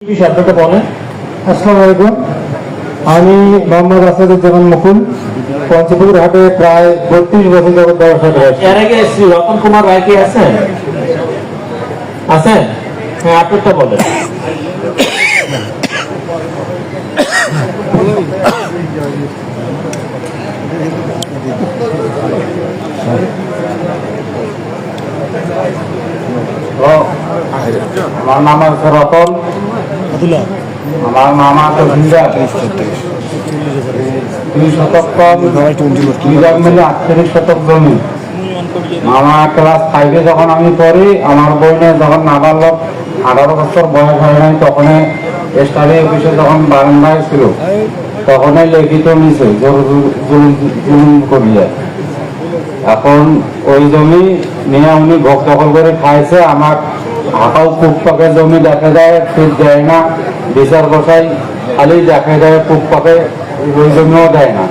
কি শব্দটা বলেন আসসালামু আলাইকুম। আমি মোহাম্মদ আসাদুজ্জামান মুকুল। পঞ্চপুকুর হাটে প্রায় বত্রিশ বছর যাবত ব্যবসা করে এর আগে শ্রী রতন কুমার রায় কি আছেন? আছেন? হ্যাঁ আপনারটা বলেন। আমার নাম আছে রতন। আমার মামা তো ভিজা দুই শতক কম বিঘা মিলে আটত্রিশ শতক জমি। মামা ক্লাস ফাইভে যখন আমি পড়ি, আমার বইনে যখন নাবালক আঠারো বছর বয়স হয় নাই, তখন স্টাডি অফিসে যখন বারান্দায় ছিল তখনই লিখিত নিছে জুলুম করিয়া। এখন ওই জমি নিয়ে উনি ভোগ দখল করে খাইছে আমার হাঁটাও পুকপাকে জমি দেখা যায় ঠিক দেয় না। বিচার বসাই খালি দেখা যায় পুকপাকে ওই জমিও দেয় না।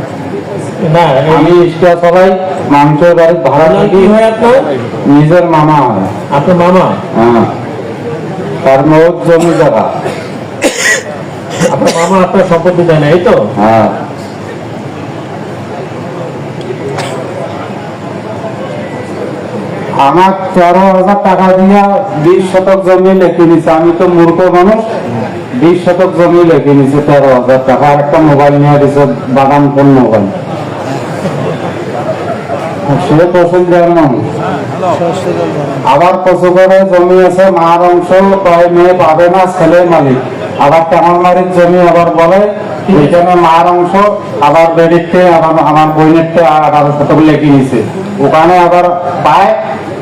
আমি ইস্টা চলাই মানুষের বাড়ির ভাড়া থাকি। নিজের মামা। হয় আপনার মামা? হ্যাঁ। তার মত জমি জায়গা। আপনার মামা আপনার সম্পত্তি দেয় না এই তো? হ্যাঁ। আমার তেরো হাজার টাকা দিয়া বিশ শতক জমি লেখে নিছে আমি তো মূর্খ মানুষ বিশ শতক জমি লেখে নিছে তেরো হাজার টাকা। একটা মোবাইল নিয়ে দিছে বাগান ফোন মোবাইল সে মানুষ আবার করে জমি আছে মার অংশ কয় মেয়ে পাবে না ছেলে মালিক। আবার জমি আবার বলে এখানে মার অংশ আবার বেডিতে আবার আমার আঠারো শতক লেখি নিছে ওখানে আবার পায়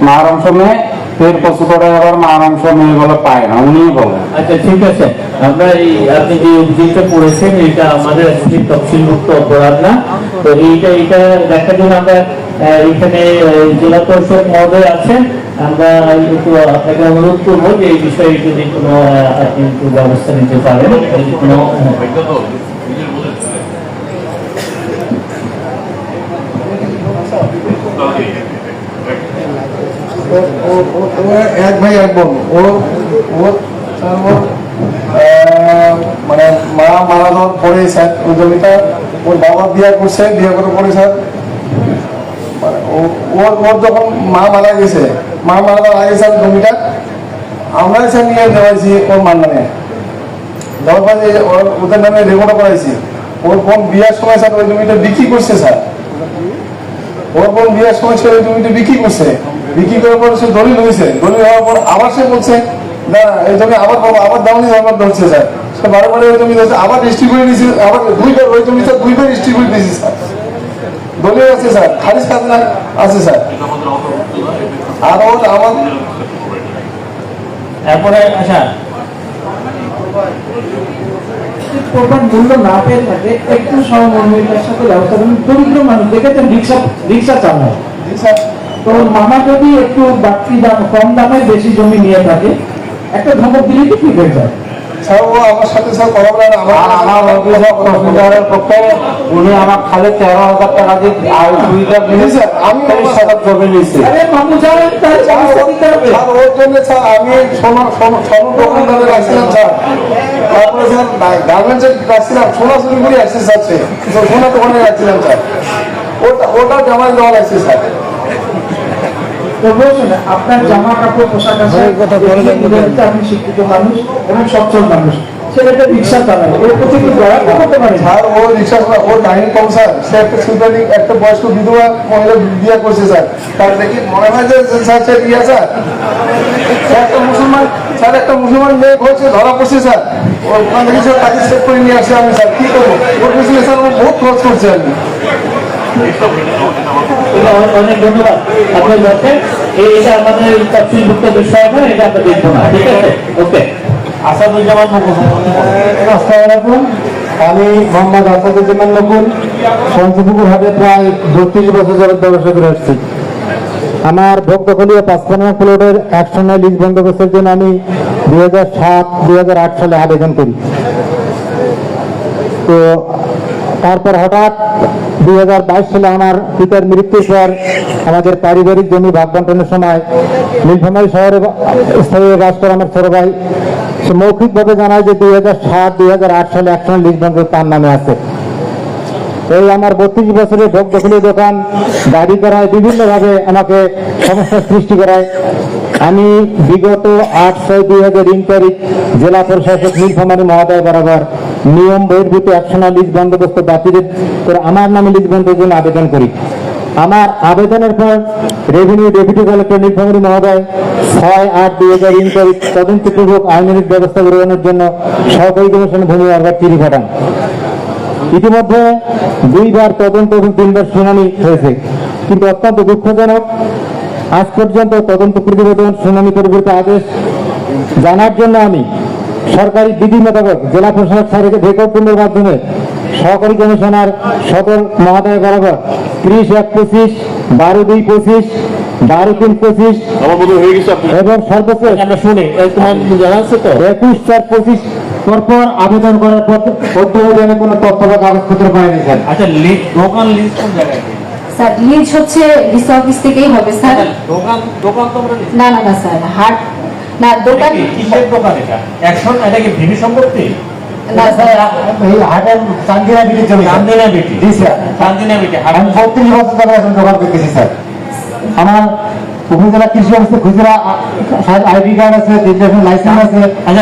মার অংশ মেয়ে ফের করে আবার মার অংশ মেয়ে বলে পায় না উনি বলে। আচ্ছা ঠিক আছে। আমরা এই আপনি যে অভিযোগটা করেছেন এটা আমাদের আসলে তফসিলভুক্ত অপরাধ না। তো এইটা এটা দেখার জন্য আমরা এখানে জেলা পরিষদ মহোদয় আছেন। আমরা একটু আপনাকে অনুরোধ করব যে এই বিষয়ে যদি কোনো আপনি একটু ব্যবস্থা নিতে পারেন। কোনো ও- এক ভাই, এক বোন। ও মানে মা মারা যাওয়ার পরে স্যার ওই জমিটা ওর বাবা বিয়ে করছে, বিয়ে করার পরে স্যার মানে ওর ওর যখন মা মারা গেছে, মা মারা যাওয়ার আগে স্যার জমিটা আমরা স্যার নিয়ে দেওয়াইছি ওর মার নামে। দেওয়ার পরে ওর- ওদের নামে রেকর্ড করাইছি। ওর বোন বিয়ার সময় স্যার ওই জমিটা বিক্রি করছে, স্যার। ওর বোন বিয়ের সময় ওই জমিটা বিক্রি করছে। বিক্রি করার পর সে দলিল হয়েছে দলিল হওয়ার পর আবার সে বলছে না এই জমি আবার পাবো আবার দামনি আবার ধরছে স্যার। সে বারে বারে ওই জমি ধরছে আবার ডিস্ট্রিবিউট দিয়েছে আবার দুইবার ওই জমিটা দুইবার ডিস্ট্রিবিউট দিয়েছে স্যার। দলিল আছে স্যার। খারিজ খাজনা আছে স্যার। আর ওর আমার এরপরে আচ্ছা। প্রপার মূল্য না পেয়ে থাকে একটু সহমর্মিতার সাথে ব্যবস্থা করুন। দরিদ্র মানুষ দেখেছেন রিক্সা রিক্সা চালায় স্যার। তো মামা যদি একটু বাড়তি দাম কম দামে বেশি জমি নিয়ে থাকে একটা ধমক দিলে কি ঠিক হয়ে যায়? আমার সাথে স্যার কথা বলে না আর আমার পক্ষে উনি আমার খালি তেরো হাজার টাকা দিয়ে আর দুইটা আমি জমি ওর জন্য স্যার আমি সোনা সোনা সোনার দোকানদারে রাখছিলাম স্যার। তারপরে স্যার গার্মেন্টসে রাখছিলাম সোনা চুরি করে আসছে স্যার সে। তো সোনা দোকানে রাখছিলাম স্যার। ওটা ওটা জামাই দেওয়া লাগছে স্যার। আপনার জামা কাপড় পোশাক আপনি শিক্ষিত মানুষ এবং সচ্ছল মানুষ। ছেলেটা রিক্সা চালায় এর প্রতি কি দয়া করতে পারে? স্যার ও রিক্সা চালা- ওর কাহিনী কম স্যার। সে একটা সুইদানি একটা বয়স্ক বিধবা মহিলা বিয়ে করছে স্যার। তার দেখি মনে হয় যে স্যার সে বিয়ে স্যার। স্যার একটা মুসলমান স্যার একটা মুসলমান মেয়ে হচ্ছে ধরা পড়ছে স্যার। ওর ওখান থেকে স্যার তাকে সেভ করে নিয়ে আসছে আমি স্যার কি করব? ওর পিছনে স্যার ও বহুত খরচ করছে আমি। অনেক ধন্যবাদ আপনার কাছে। এটা আমাদের তফসিলভুক্ত বিষয় এটা আমরা দেখব না ঠিক আছে? ওকে আসাদুজ্জামান আমি মোহাম্মদ আসাদুজ্জামান নকুল পঞ্চপুকুর হাটে প্রায় বত্রিশ বছর যাবত ব্যবসা করে আসছি। আমার ভক্তকলীয় পাঁচখানা প্লটের একশো নয় লিজ বন্দোবস্তের জন্য আমি দুই হাজার সাত দুই হাজার আট সালে আবেদন করি। তো তারপর হঠাৎ দুই হাজার বাইশ সালে আমার পিতার মৃত্যুর পর আমাদের পারিবারিক জমি ভাগ বন্টনের সময় নীলফামারী শহরে স্থায়ী বাস করে আমার ছোট ভাই, সে মৌখিকভাবে জানায় যে দুই হাজার সাত, দুই হাজার আট সালে একশন লিজ বন্ধ তার নামে আছে। এই আমার বত্রিশ বছরের ভোগ দখলি দোকান দাবি করায়, বিভিন্নভাবে আমাকে সমস্যার সৃষ্টি করায়। আমি বিগত আট ছয় দুই হাজার তিন তারিখ জেলা প্রশাসক নীলফামারী মহোদয় বরাবর নিয়ম বহির্ভূত একশনা লিজ বন্দোবস্ত বাতিল করে আমার নামে লিজ বন্ধের জন্য আবেদন করি। আমার আবেদনের পর রেভিনিউ ডেপুটি কালেক্টর নীলফামারী মহোদয় ছয় আট দুই হাজার তারিখ তদন্তপূর্বক আইনানিক ব্যবস্থা গ্রহণের জন্য সহকারী কমিশন ভূমি আবার চিঠি পাঠান। ইতিমধ্যে দুইবার তদন্ত এবং তিনবার শুনানি হয়েছে। কিন্তু অত্যন্ত দুঃখজনক, আজ পর্যন্ত তদন্ত প্রতিবেদন শুনানি পরিবর্তে আদেশ জানার জন্য আমি সরকারি বিধি মোতাবেক জেলা প্রশাসক স্যারকে ভেকপূর্ণের মাধ্যমে সহকারী কমিশনার সদর মহোদয় বরাবর ত্রিশ এক পঁচিশ বারো দুই পঁচিশ বারো তিন পঁচিশ এবং সর্বোচ্চ আমরা শুনি এই তোমার জানা আছে তো? একুশ চার পঁচিশ পরপর আবেদন করার পর কোনো তথ্য বা কাগজপত্র পাইনি স্যার। আচ্ছা লিস্ট দোকান লিস্ট কোন জায়গায়? স্যার লিজ হচ্ছে ডিসি অফিস থেকেই হবে স্যার। দোকান দোকান তোমরা না না না স্যার হাট না দোকান কিসের দোকান এটা? অ্যাকশন এটা কি ভিবি সম্পত্তি? না স্যার। এই হাটের চান্দিনা বিটির জমি চান্দিনা বেটি? জি স্যার। চান্দিনা বেটি আমি বত্রিশ বছর ধরে এখন দোকান করতেছি স্যার। আমার উপজেলা কৃষি অফিসে খুচরা আইডি কার্ড আছে লাইসেন্স আছে আচ্ছা।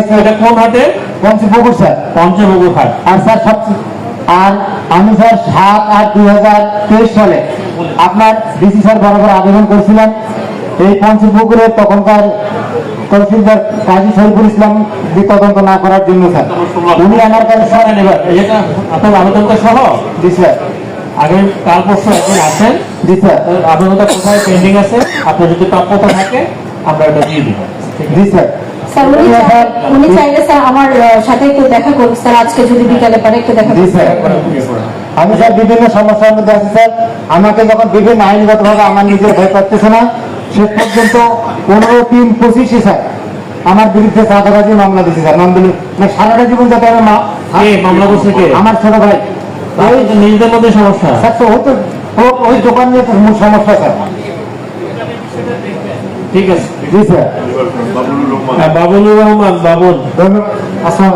আছে। এটা কোন হাটে? পঞ্চপুকুর স্যার। পঞ্চবগু হাট। আর স্যার সব আর আমি স্যার সাত আট দুই হাজার তেইশ সালে আপনার ডিসি স্যার বরাবর আবেদন করেছিলাম। এই পঞ্চপুকুরের তখনকার তহসিলদার কাজী শরীফুল ইসলাম যে তদন্ত না করার জন্য স্যার। উনি আমার কাছে এবার আপনার আবেদনটা সহ? জি স্যার। আগামী কাল পরশু আসেন। জি স্যার। আবেদনটা কোথায় পেন্ডিং আছে? আপনার যদি প্রাপ্যতা থাকে আমরা এটা দিয়ে দিব। জি স্যার। স্যার উনি চাইলে স্যার আমার সাথে একটু দেখা করুন। স্যার আজকে যদি বিকালে পারে একটু দেখা জি করুন। স্যার। আমি স্যার বিভিন্ন সমস্যার মধ্যে আছি স্যার। আমাকে যখন বিভিন্ন আইনগতভাবে আমার নিজের ভয় পাচ্ছে না শেষ পর্যন্ত পনেরো তিন পঁচিশে স্যার। আমার বিরুদ্ধে চাঁদাবাজি মামলা দিচ্ছে স্যার। নন্দনী মানে সারাটা জীবন যাতে আমার মা মামলা করছে কে? আমার ছোট ভাই। ওই যে নিজেদের মধ্যে সমস্যা? স্যার তো ও তো ওই দোকান নিয়ে তো সমস্যা স্যার। ঠিক আছে। জি স্যার। হ্যাঁ, বাবুলুর রহমান বাবুল। ধন্যবাদ। আসসালাম